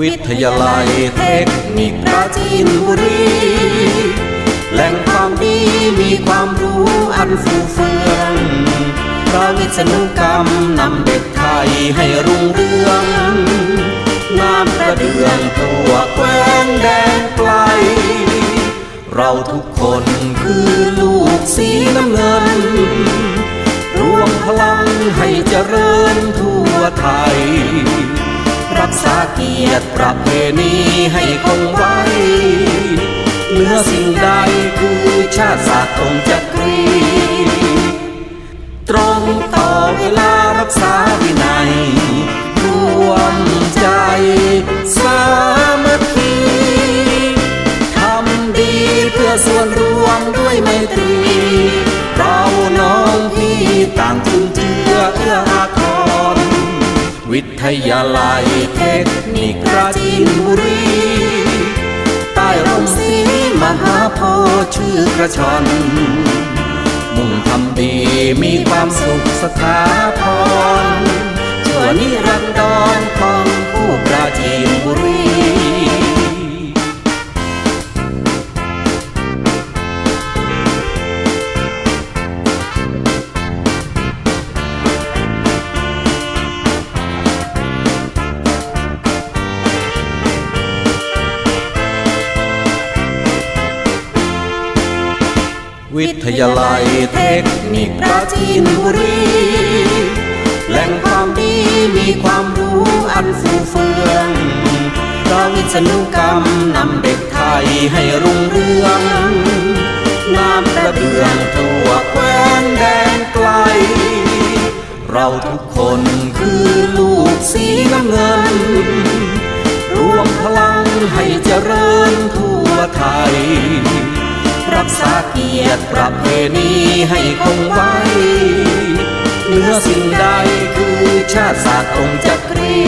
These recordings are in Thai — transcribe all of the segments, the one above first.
วิทยาลัยเทคนิคปราจีนบุรี แหล่งความดีมีความรู้อันฟูเฟืองพระวิษณุกรรมนำเด็กไทยให้รุ่งเรืองน้ำกระเดืองทั่วแคว้นแดนไกล เราทุกคนคือลูกสีน้ำเงิน เกียรติประเพณีให้คงไว้ เนื้อสิ่งใดคือชาติศาสตร์องจักรี ตรงต่อเวลารักษา วิทยาลัยเทคนิคปราจีนบุรี ใต้ร่มสีมหาโพธิ์ชื่อกระชอนมุ่งทำดีมีความสุขสถาพรชั่วนิรันดร วิทยาลัยเทคนิคปราจีนบุรี แหล่งความดีมีความรู้อันฟูเฟือง เราวิษณุกรรมนำเด็กไทยให้รุ่งเรือง น้ำกระเดื่องทั่วแคว้นแดนไกล เราทุกคนคือลูกสีน้ำเงิน รวมพลังให้เจริญทั่าเกียรติประเพณีให้คงไว้ เหนือสิ่งใดคือชาติศาสตร์องค์จักรี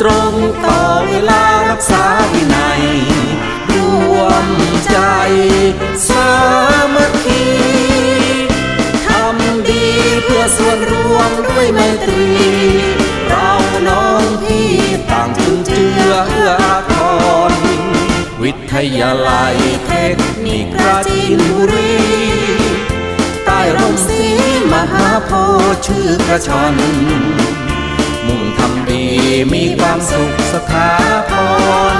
ตรงต่อเวลารักษาวินัยรวมใจสามัคคีทำดีเพื่อส่วนรวมด้วยไมตรี เราน้องพี่ต่างจุนเจือเอื้ออา วิทยาลัยเทคนิคปราจีนบุรีใต้ร่มสีมหาโพธิ์ชื่อกระชอนมุ่งทำดีมีความสุขสถาพร